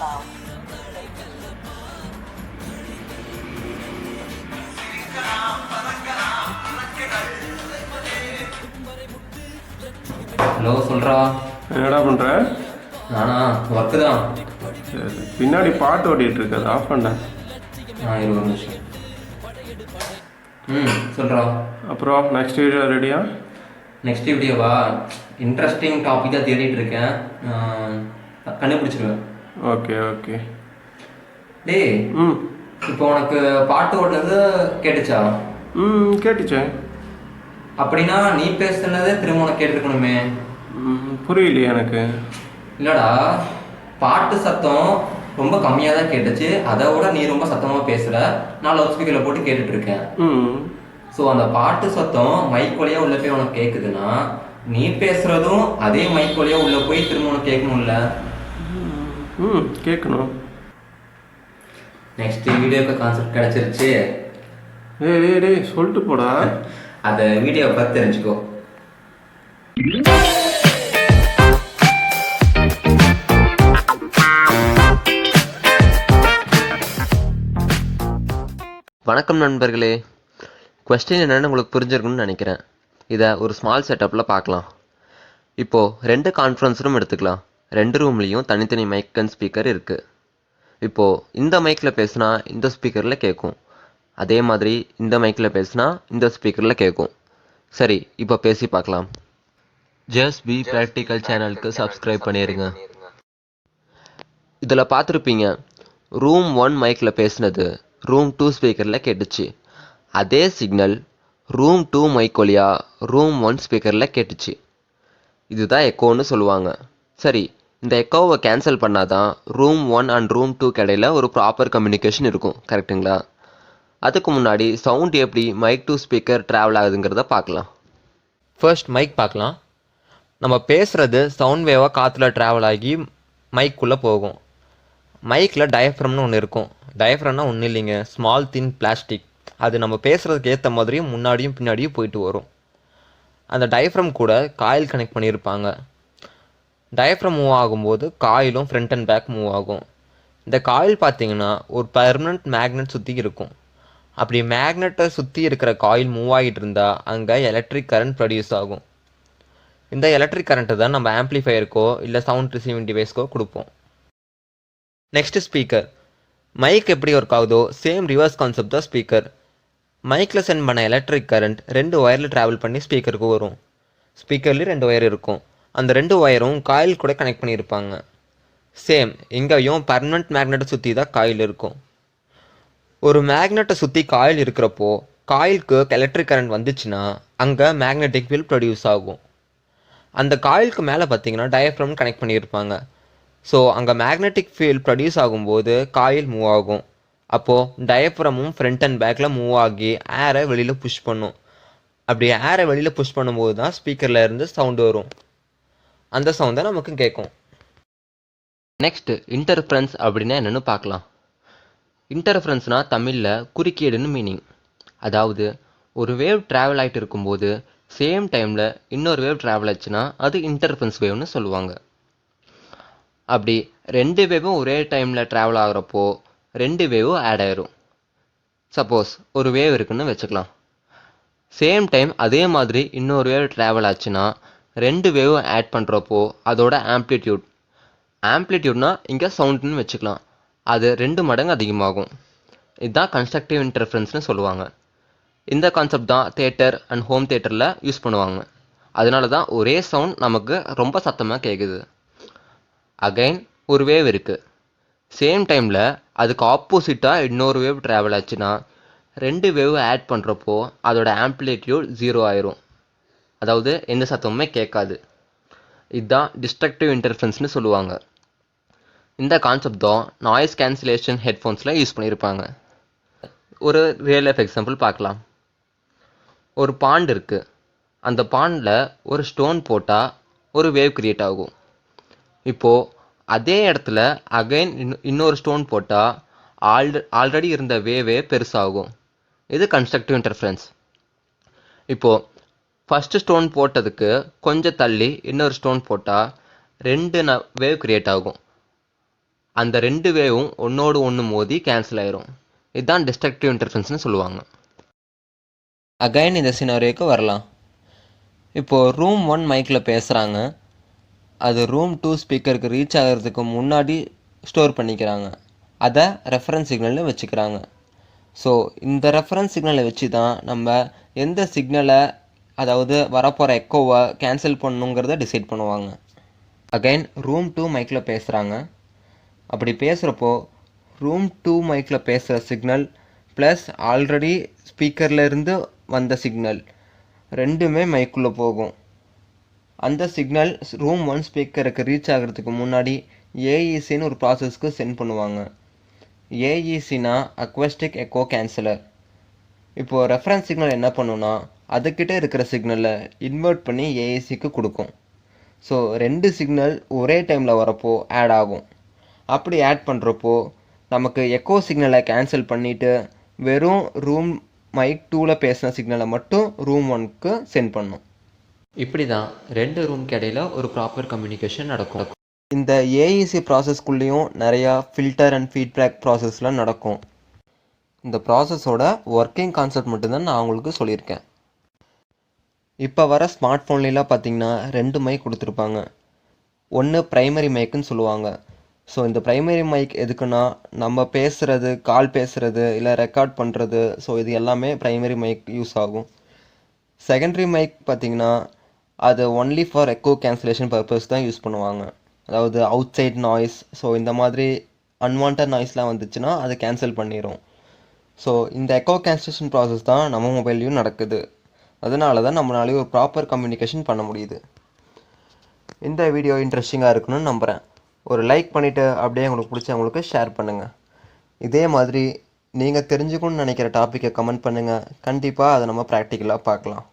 sound. Hello சொல்கிறா என்னடா பண்ற? நானா ஒர்க்கு தான். பின்னாடி பாட்டு ஓடிட்டு இருக்கு அதை ஆஃப் பண்ண. ஆ இருபது நிமிஷம். ம் சொல்கிறா அப்புறம் நெக்ஸ்ட் வீடியோ ரெடியா நெக்ஸ்ட் வீடியோவா இன்ட்ரெஸ்டிங் டாபிக்காக தேடிட்டு இருக்கேன். கண்டுபிடிச்சிருவேன். Okay okay. டேய் ம். இப்போ உனக்கு பாட்டு ஓட்டுறது கேட்டுச்சா? ம் கேட்டுச்சேன் அப்படின்னா நீ பேசுனதே திரும்ப உனக்கு கேட்டிருக்கணுமே. புரியலையே எனக்கு. இல்லடா பாட்டு சத்தம் ரொம்ப கம்மியாக தான் கேட்டுச்சு. அதை விட நீ ரொம்ப சத்தமாக பேசுகிற நான் லவுட் ஸ்பீக்கரில் போட்டு கேட்டுட்டு இருக்கேன் ம். ஸோ அந்த பாட்டு சத்தம் மைக் வழியா உள்ள போய் உனக்கு கேட்குதுன்னா நீ பேசுறதும் அதே மைக் வழியா உள்ள போய் திரும்ப உனக்கு கேட்கணும்ல. ம் கேட்கணும் நெக்ஸ்ட் வீடியோக்கு கான்செப்ட் கிடைச்சிருச்சு. ஏய் டேய் டேய் சொல்லிட்டு போடா. அதை வீடியோ பார்த்து தெரிஞ்சுக்கோ. வணக்கம் நண்பர்களே. கொஸ்டின் என்னன்னு உங்களுக்கு புரிஞ்சிருக்கும்னு நினைக்கிறேன். இதை ஒரு ஸ்மால் செட்டப்பில் பார்க்கலாம். இப்போது ரெண்டு கான்ஃபரன்ஸ் ரூம் எடுத்துக்கலாம். ரெண்டு ரூம்லேயும் தனித்தனி மைக் அண்ட் ஸ்பீக்கர் இருக்குது இப்போது இந்த மைக்கில் பேசுனா இந்த ஸ்பீக்கரில் கேட்கும் அதே மாதிரி இந்த மைக்கில் பேசுனா இந்த ஸ்பீக்கரில் கேட்கும் சரி இப்போ பேசி பார்க்கலாம். ஜஸ்ட் பி ப்ராக்டிக்கல் சேனலுக்கு சப்ஸ்கிரைப் பண்ணிடுங்க இதில் பார்த்துருப்பீங்க ரூம் ஒன் மைக்கில் பேசுனது ரூம் டூ ஸ்பீக்கரில் கேட்டுச்சு. அதே சிக்னல் ரூம் டூ மைக் வழியா ரூம் ஒன் ஸ்பீக்கரில் கேட்டுச்சு. இதுதான் எக்கோன்னு சொல்லுவாங்க. சரி இந்த எக்கோவை கேன்சல் பண்ணால் தான் room one and room two கடையில் ஒரு ப்ராப்பர் கம்யூனிகேஷன் இருக்கும். கரெக்ட்டுங்களா அதுக்கு முன்னாடி சவுண்ட் எப்படி மைக் டு ஸ்பீக்கர் ட்ராவல் ஆகுதுங்கிறத பார்க்கலாம். ஃபர்ஸ்ட் மைக் பார்க்கலாம். நம்ம பேசுகிறது சவுண்ட் வேவாக காற்றுல ட்ராவல் ஆகி மைக்குள்ளே போகும். மைக்கில் டயஃப்ரம்னு ஒன்று இருக்கும். டயஃப்ரம்னா ஒன்றும் இல்லைங்க. ஸ்மால் தின் பிளாஸ்டிக் அது நம்ம பேசுகிறதுக்கு ஏற்ற மாதிரியும் முன்னாடியும் பின்னாடியும் போயிட்டு வரும். அந்த டயஃப்ரம் கூட காயில் கனெக்ட் பண்ணியிருப்பாங்க. டயஃப்ரம் மூவ் ஆகும்போது காயிலும் ஃப்ரண்ட் அண்ட் பேக் மூவ் ஆகும். இந்த காயில் பார்த்தீங்கன்னா ஒரு பெர்மனண்ட் மேக்னெட் சுற்றி இருக்கும். அப்படி மேக்னெட்டை சுற்றி இருக்கிற காயில் மூவ் ஆகிட்டு இருந்தால் அங்கே எலக்ட்ரிக் கரண்ட் ப்ரொடியூஸ் ஆகும். இந்த எலக்ட்ரிக் கரண்ட்டை தான் நம்ம ஆம்ப்ளிஃபையருக்கோ இல்லை சவுண்ட் ரிசீவிங் டிவைஸ்க்கோ கொடுப்போம். நெக்ஸ்ட் ஸ்பீக்கர் மைக் எப்படி ஒர்க் ஆகுதோ சேம் ரிவர்ஸ் கான்செப்ட் தான் ஸ்பீக்கர் மைக்கில் சென்ட் பண்ண எலக்ட்ரிக் கரண்ட் ரெண்டு ஒயரில் ட்ராவல் பண்ணி ஸ்பீக்கருக்கு வரும். ஸ்பீக்கர்லேயும் ரெண்டு ஒயர் இருக்கும். அந்த ரெண்டு ஒயரும் காயில் கூட கனெக்ட் பண்ணியிருப்பாங்க. சேம் எங்கேயும் பர்மனண்ட் மேக்னெட்டை சுற்றி தான் காயில் இருக்கும். ஒரு மேக்னெட்டை சுற்றி காயில் இருக்கிறப்போ காயிலுக்கு எலக்ட்ரிக் கரண்ட் வந்துச்சுன்னா அங்கே மேக்னெட்டிக் ஃபீல்ட் ப்ரொடியூஸ் ஆகும். அந்த காயிலுக்கு மேலே பார்த்தீங்கன்னா டயஃப்ரம் கனெக்ட் பண்ணியிருப்பாங்க. ஸோ அங்கே மேக்னெட்டிக் ஃபீல்ட் ப்ரொடியூஸ் ஆகும்போது காயில் மூவ் ஆகும். அப்போது டயஃப்ரமும் ஃப்ரண்ட் அண்ட் பேக்கில் மூவ் ஆகி ஏரை வெளியில் புஷ் பண்ணும். அப்படி ஏரை வெளியில் புஷ் பண்ணும்போது தான் ஸ்பீக்கரில் இருந்து சவுண்டு வரும். அந்த சவுண்டை நமக்கு கேட்கும் நெக்ஸ்ட் இன்டர்ஃபரன்ஸ் அப்படின்னா என்னென்னு பார்க்கலாம். இன்டர்ஃபரன்ஸ்னால் தமிழில் குறுக்கீடுன்னு மீனிங் அதாவது ஒரு வேவ் ட்ராவல் ஆகிட்டு இருக்கும்போது சேம் டைமில் இன்னொரு வேவ் ட்ராவல் ஆச்சுன்னா அது இன்டர்ஃபரன்ஸ் வேவ்னு சொல்லுவாங்க. அப்படி ரெண்டு வேவும் ஒரே டைமில் ட்ராவல் ஆகுறப்போ ரெண்டு வேவும் ஆட் ஆயிரும். சப்போஸ் ஒரு வேவ் இருக்குன்னு வச்சுக்கலாம். சேம் டைம் அதே மாதிரி இன்னொரு வேவ் ட்ராவல் ஆச்சுன்னா ரெண்டு வேவும் ஆட் பண்ணுறப்போ அதோட ஆம்ப்ளிடியூட் ஆம்ப்ளிடியூட்னா இங்கே சவுண்டுன்னு வச்சுக்கலாம். அது ரெண்டு மடங்கு அதிகமாகும். இதுதான் கன்ஸ்ட்ரக்டிவ் இன்டர்ஃபரன்ஸ்னு சொல்லுவாங்க. இந்த கான்செப்ட் தான் தேட்டர் அண்ட் ஹோம் தேட்டரில் யூஸ் பண்ணுவாங்க. அதனால தான் ஒரே சவுண்ட் நமக்கு ரொம்ப சத்தமாக கேட்குது அகைன் ஒரு வேவ் இருக்குது சேம் டைமில் அதுக்கு ஆப்போசிட்டாக இன்னொரு வேவ் ட்ராவல் ஆச்சுன்னா ரெண்டு வேவ் ஆட் பண்ணுறப்போ அதோட ஆம்ப்ளிடியூட் ஜீரோ ஆயிரும். அதாவது எந்த சத்தமுமே கேட்காது. இதுதான் டிஸ்ட்ரக்டிவ் இன்டர்ஃபரன்ஸ்னு சொல்லுவாங்க. இந்த கான்செப்ட் தான் நாய்ஸ் கேன்சலேஷன் ஹெட்ஃபோன்ஸில் யூஸ் பண்ணியிருப்பாங்க. ஒரு ரியல் லைஃப் எக்ஸாம்பிள் பார்க்கலாம். ஒரு பாண்ட் இருக்குது அந்த பாண்டில் ஒரு ஸ்டோன் போட்டால் ஒரு வேவ் க்ரியேட் ஆகும். இப்போது அதே இடத்துல அகைன் இன்னொரு ஸ்டோன் போட்டால் ஆல்ரெ ஆல்ரெடி இருந்த வேவே பெருசாகும். இது கன்ஸ்ட்ரக்டிவ் இன்டர்ஃபரன்ஸ் இப்போது ஃபஸ்ட்டு ஸ்டோன் போட்டதுக்கு கொஞ்சம் தள்ளி இன்னொரு ஸ்டோன் போட்டால் ரெண்டு ந வேவ் க்ரியேட் ஆகும். அந்த ரெண்டு வேவும் ஒன்றோடு ஒன்று மோதி கேன்சல் ஆயிரும். இதுதான் டிஸ்ட்ரக்டிவ் இன்டர்ஃபரன்ஸ்னு சொல்லுவாங்க. அகைன் இந்த சினாரியோக்கு வரலாம். இப்போது ரூம் ஒன் மைக்கில் பேசுகிறாங்க அது ரூம் டூ ஸ்பீக்கருக்கு ரீச் ஆகிறதுக்கு முன்னாடி ஸ்டோர் பண்ணிக்கிறாங்க. அதை ரெஃபரன்ஸ் சிக்னல்னு வச்சுக்கிறாங்க. ஸோ இந்த ரெஃபரன்ஸ் சிக்னலை வச்சு தான் நம்ம எந்த சிக்னலை அதாவது வரப்போகிற எக்கோவை கேன்சல் பண்ணணுங்கிறத டிசைட் பண்ணுவாங்க. அகைன் ரூம் டூ மைக்கில் பேசுகிறாங்க அப்படி பேசுகிறப்போ ரூம் டூ மைக்கில் பேசுகிற சிக்னல் ப்ளஸ் ஆல்ரெடி ஸ்பீக்கர்லேருந்து வந்த சிக்னல் ரெண்டுமே மைக்குள்ளே போகும். அந்த சிக்னல் ரூம் ஒன் ஸ்பீக்கருக்கு ரீச் ஆகிறதுக்கு முன்னாடி ஏஇசின்னு ஒரு ப்ராசஸ்க்கு சென்ட் பண்ணுவாங்க. ஏஇசினா அக்வஸ்டிக் எக்கோ கேன்சலர் இப்போது ரெஃபரன்ஸ் சிக்னல் என்ன பண்ணுன்னா அதுக்கிட்ட இருக்கிற சிக்னலை இன்வெர்ட் பண்ணி ஏஇசிக்கு கொடுக்கும். ஸோ ரெண்டு சிக்னல் ஒரே டைமில் வரப்போ ஆட் ஆகும். அப்படி ஆட் பண்ணுறப்போ நமக்கு எக்கோ சிக்னலை கேன்சல் பண்ணிவிட்டு வெறும் ரூம் மைக் டூவில் பேசின சிக்னலை மட்டும் ரூம் ஒன்க்கு சென்ட் பண்ணும். இப்படி தான் ரெண்டு ரூம்க்கு இடையில ஒரு ப்ராப்பர் கம்யூனிகேஷன் நடக்கும். இந்த ஏஇசி ப்ராசஸ்க்குள்ளேயும் நிறையா ஃபில்டர் அண்ட் ஃபீட்பேக் ப்ராசஸ்லாம் நடக்கும். இந்த ப்ராசஸோட ஒர்க்கிங் கான்செப்ட் மட்டும்தான் நான் உங்களுக்கு சொல்லியிருக்கேன். இப்போ வர ஸ்மார்ட் ஃபோன்லாம் பார்த்தீங்கன்னா ரெண்டு மைக் கொடுத்துருப்பாங்க. ஒன்று ப்ரைமரி மைக்குன்னு சொல்லுவாங்க. ஸோ இந்த ப்ரைமரி மைக் எதுக்குன்னா நம்ம பேசுகிறது கால் பேசுகிறது இல்லை ரெக்கார்ட் பண்ணுறது ஸோ இது எல்லாமே ப்ரைமரி மைக் யூஸ் ஆகும். செகண்டரி மைக் பார்த்திங்கன்னா அது only for echo cancellation purpose தான் யூஸ் பண்ணுவாங்க. அதாவது அவுட் சைட் நாய்ஸ் ஸோ இந்த மாதிரி அன்வான்ட் நாய்ஸ்லாம் வந்துச்சுன்னா அதை கேன்சல் பண்ணிடும் ஸோ இந்த எக்கோ கேன்சலேஷன் ப்ராசஸ் தான் நம்ம மொபைல்லையும் நடக்குது. அதனால தான் நம்மளாலேயும் ஒரு ப்ராப்பர் கம்யூனிகேஷன் பண்ண முடியுது. இந்த வீடியோ இன்ட்ரெஸ்டிங்காக இருக்குன்னு நம்புகிறேன் ஒரு லைக் பண்ணிவிட்டு அப்படியே உங்களுக்கு பிடிச்சவங்களுக்கு ஷேர் பண்ணுங்கள் இதே மாதிரி நீங்கள் தெரிஞ்சுக்கணும்னு நினைக்கிற டாப்பிக்கை கமெண்ட் பண்ணுங்கள் கண்டிப்பாக அதை நம்ம ப்ராக்டிக்கலாக பார்க்கலாம்.